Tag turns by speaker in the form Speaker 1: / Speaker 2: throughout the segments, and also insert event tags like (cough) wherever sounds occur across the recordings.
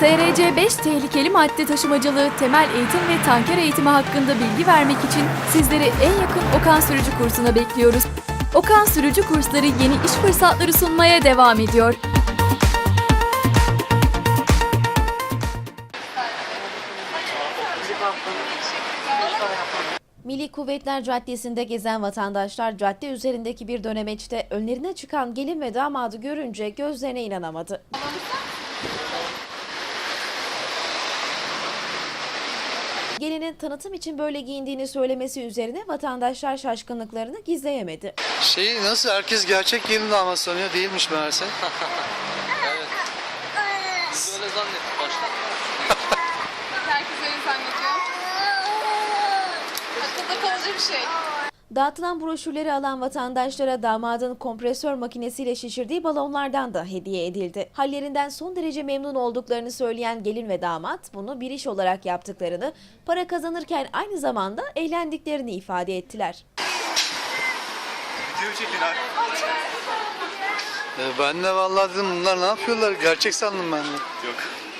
Speaker 1: TRC 5 tehlikeli madde taşımacılığı, temel eğitim ve tanker eğitimi hakkında bilgi vermek için sizleri en yakın Okan Sürücü kursuna bekliyoruz. Okan Sürücü kursları yeni iş fırsatları sunmaya devam ediyor.
Speaker 2: Milli Kuvvetler Caddesi'nde gezen vatandaşlar cadde üzerindeki bir dönemeçte önlerine çıkan gelin ve damadı görünce gözlerine inanamadı. Gelinin tanıtım için böyle giyindiğini söylemesi üzerine vatandaşlar şaşkınlıklarını gizleyemedi.
Speaker 3: Şeyi nasıl herkes gerçek gelin damat sanıyor değilmiş meğerse. (laughs)
Speaker 4: Biz öyle zannettik başta. (laughs)
Speaker 5: Herkes öyle zannediyor. Akılda kalıcı bir şey.
Speaker 2: Dağıtılan broşürleri alan vatandaşlara damadın kompresör makinesiyle şişirdiği balonlardan da hediye edildi. Hallerinden son derece memnun olduklarını söyleyen gelin ve damat bunu bir iş olarak yaptıklarını, para kazanırken aynı zamanda eğlendiklerini ifade ettiler.
Speaker 3: Ee, ben de vallahi dedim bunlar ne yapıyorlar gerçek sandım ben de.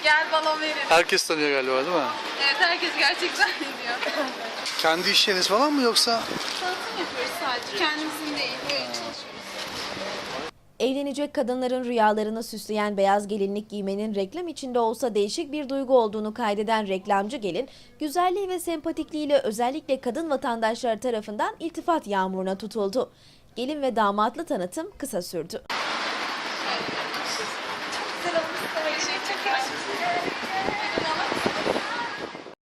Speaker 5: Gel balon verin.
Speaker 3: Herkes tanıyor galiba değil mi?
Speaker 5: Evet herkes gerçek zannediyor. (laughs)
Speaker 3: Kendi iş yeriniz falan mı yoksa?
Speaker 5: Tanıtım yapıyoruz sadece. Kendimizin değil. Böyle çalışıyoruz.
Speaker 2: Evlenecek kadınların rüyalarını süsleyen beyaz gelinlik giymenin reklam içinde olsa değişik bir duygu olduğunu kaydeden reklamcı gelin, güzelliği ve sempatikliğiyle özellikle kadın vatandaşlar tarafından iltifat yağmuruna tutuldu. Gelin ve damatlı tanıtım kısa sürdü.